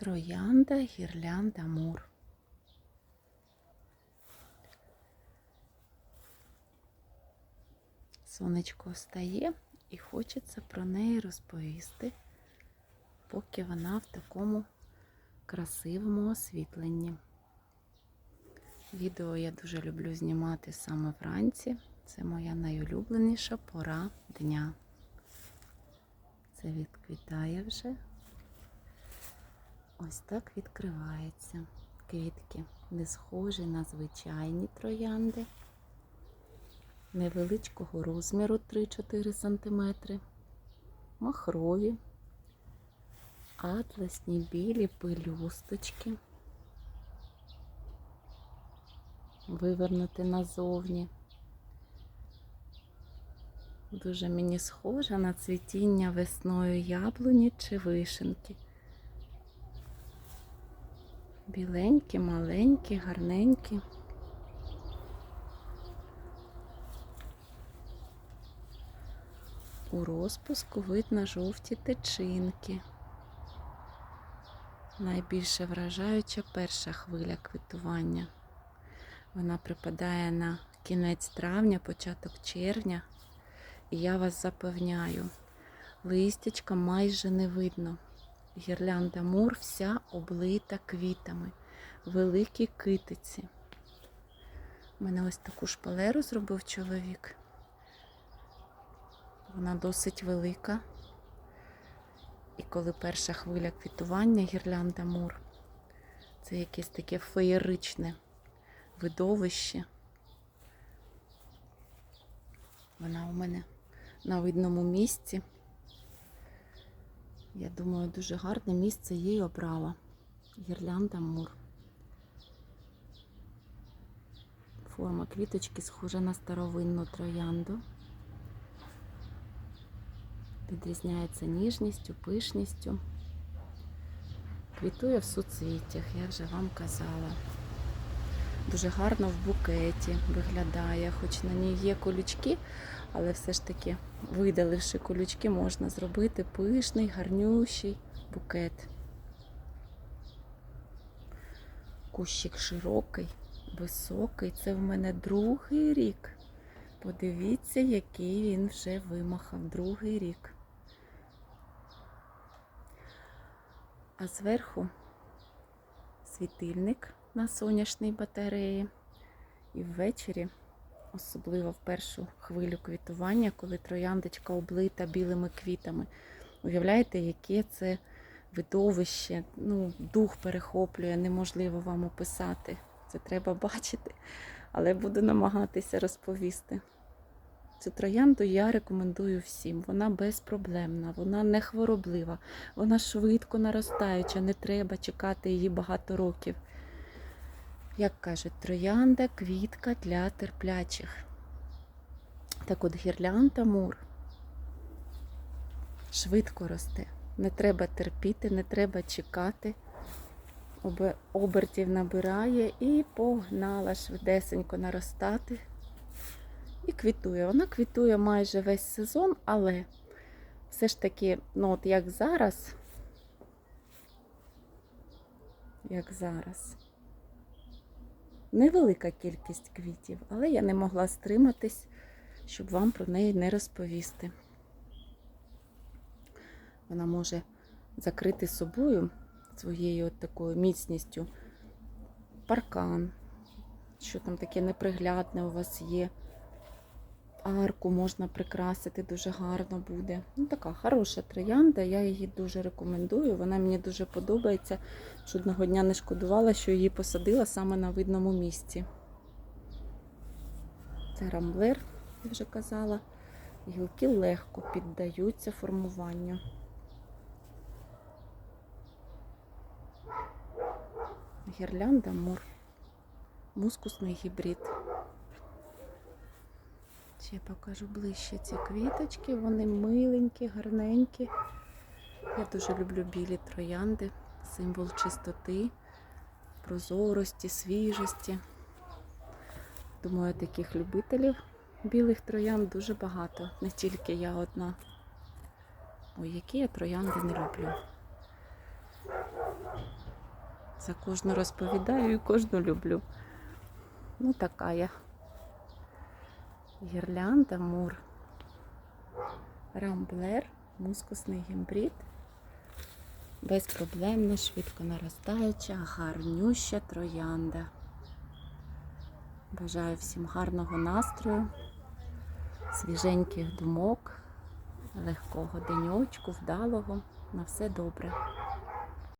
Троянда гірлянда мур. Сонечко встає і хочеться про неї розповісти, поки вона в такому красивому освітленні. Відео я дуже люблю знімати саме вранці. Це моя найулюбленіша пора дня. Це відквітає вже. Ось так відкривається. Квітки не схожі на звичайні троянди. Невеличкого розміру 3-4 см. Махрові, атласні білі пелюсточки. Вивернути назовні. Дуже мені схожа на цвітіння весною яблуні чи вишенки. Біленькі, маленькі, гарненькі. У розпуску видно жовті течинки. Найбільше вражаюча перша хвиля квітування. Вона припадає на кінець травня, початок червня. І я вас запевняю, листячка майже не видно. Гірлянда мур вся облита квітами, великі китиці. У мене ось таку шпалеру зробив чоловік. Вона досить велика. І коли перша хвиля квітування гірлянда мур, це якесь таке феєричне видовище. Вона у мене на видному місці. Я думаю, дуже гарне місце їй обрала. Гірлянда мур. Форма квіточки схожа на старовинну троянду. Відрізняється ніжністю, пишністю. Квітує в суцвіттях, я вже вам казала. Дуже гарно в букеті виглядає, хоч на ній є колючки, але все ж таки, видаливши колючки, можна зробити пишний, гарнющий букет. Кущик широкий, високий. Це в мене другий рік. Подивіться, який він вже вимахав другий рік. А зверху світильник на сонячній батареї. І ввечері, особливо в першу хвилю квітування, коли трояндочка облита білими квітами. Уявляєте, яке це видовище, ну, дух перехоплює, неможливо вам описати. Це треба бачити, але буду намагатися розповісти. Цю троянду я рекомендую всім. Вона безпроблемна, вона не хвороблива, вона швидко наростаюча, не треба чекати її багато років. Як кажуть, троянда квітка для терплячих. Так от гірлянда мур швидко росте. Не треба терпіти, не треба чекати. Обертів набирає і погнала швидесенько наростати. І квітує. Вона квітує майже весь сезон, але все ж таки, ну от як зараз, як зараз, невелика кількість квітів, але я не могла стриматись, щоб вам про неї не розповісти. Вона може закрити собою своєю от такою міцністю паркан, що там таке неприглядне у вас є. Арку можна прикрасити, дуже гарно буде. Ну, така хороша троянда, я її дуже рекомендую. Вона мені дуже подобається. Жодного дня не шкодувала, що її посадила саме на видному місці. Це рамблер, я вже казала. Гілки легко піддаються формуванню. Гірлянда мур. Мускусний гібрид. Ще покажу ближче ці квіточки, вони миленькі, гарненькі. Я дуже люблю білі троянди, символ чистоти, прозорості, свіжості. Думаю, таких любителів білих троянд дуже багато, не тільки я одна. Ой, які я троянди не люблю. За кожну розповідаю і кожну люблю. Ну, така я. Гірлянда Мур. Рамблер, мускусний гімбрид. Безпроблемна, швидко наростаюча, гарнюща троянда. Бажаю всім гарного настрою, свіженьких думок, легкого деньочку, вдалого. На все добре.